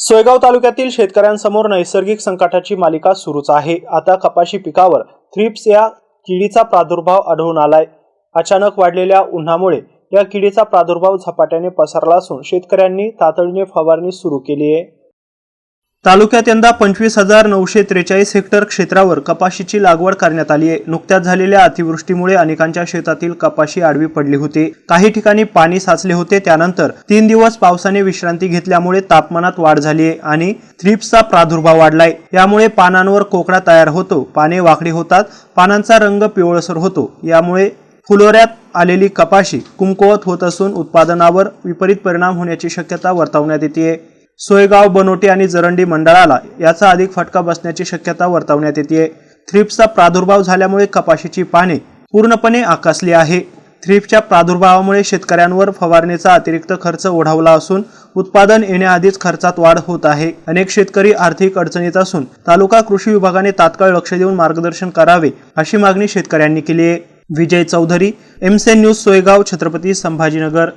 सोयगाव तालुक्यातील शेतकऱ्यांसमोर नैसर्गिक संकटाची मालिका सुरूच आहे. आता कपाशी पिकावर थ्रिप्स या किडीचा प्रादुर्भाव आढळून आलाय. अचानक वाढलेल्या उन्हामुळे या किडीचा प्रादुर्भाव झपाट्याने पसरला असून शेतकऱ्यांनी तातडीने फवारणी सुरू केली आहे. तालुक्यात यंदा पंचवीस हजार नऊशे त्रेचाळीस हेक्टर क्षेत्रावर कपाशीची लागवड करण्यात आली आहे. नुकत्याच झालेल्या अतिवृष्टीमुळे अनेकांच्या शेतातील कपाशी आडवी पडली होती. काही ठिकाणी पाणी साचले होते. त्यानंतर तीन दिवस पावसाने विश्रांती घेतल्यामुळे तापमानात वाढ झाली आहे आणि थ्रिप्सचा प्रादुर्भाव वाढलाय. यामुळे पानांवर कोकडा तयार होतो. पाने वाकडी होतात. पानांचा रंग पिवळसर होतो. यामुळे फुलोऱ्यात आलेली कपाशी कुमकुवत होत असून उत्पादनावर विपरीत परिणाम होण्याची शक्यता वर्तवण्यात येते. सोयगाव बनोटी आणि जरंडी मंडळाला याचा अधिक फटका बसण्याची शक्यता वर्तवण्यात येते थ्रिप्सचा प्रादुर्भाव झाल्यामुळे कपाशीची पाने पूर्णपणे आकासली आहे. थ्रिप्सच्या प्रादुर्भावामुळे शेतकऱ्यांवर फवारणीचा अतिरिक्त खर्च ओढावला असून उत्पादन येण्याआधीच खर्चात वाढ होत आहे. अनेक शेतकरी आर्थिक अडचणीत असून तालुका कृषी विभागाने तात्काळ लक्ष देऊन मार्गदर्शन करावे अशी मागणी शेतकऱ्यांनी केली आहे. Vijay Chaudhari MCN news Soygaon Chhatrapati Sambhajinagar.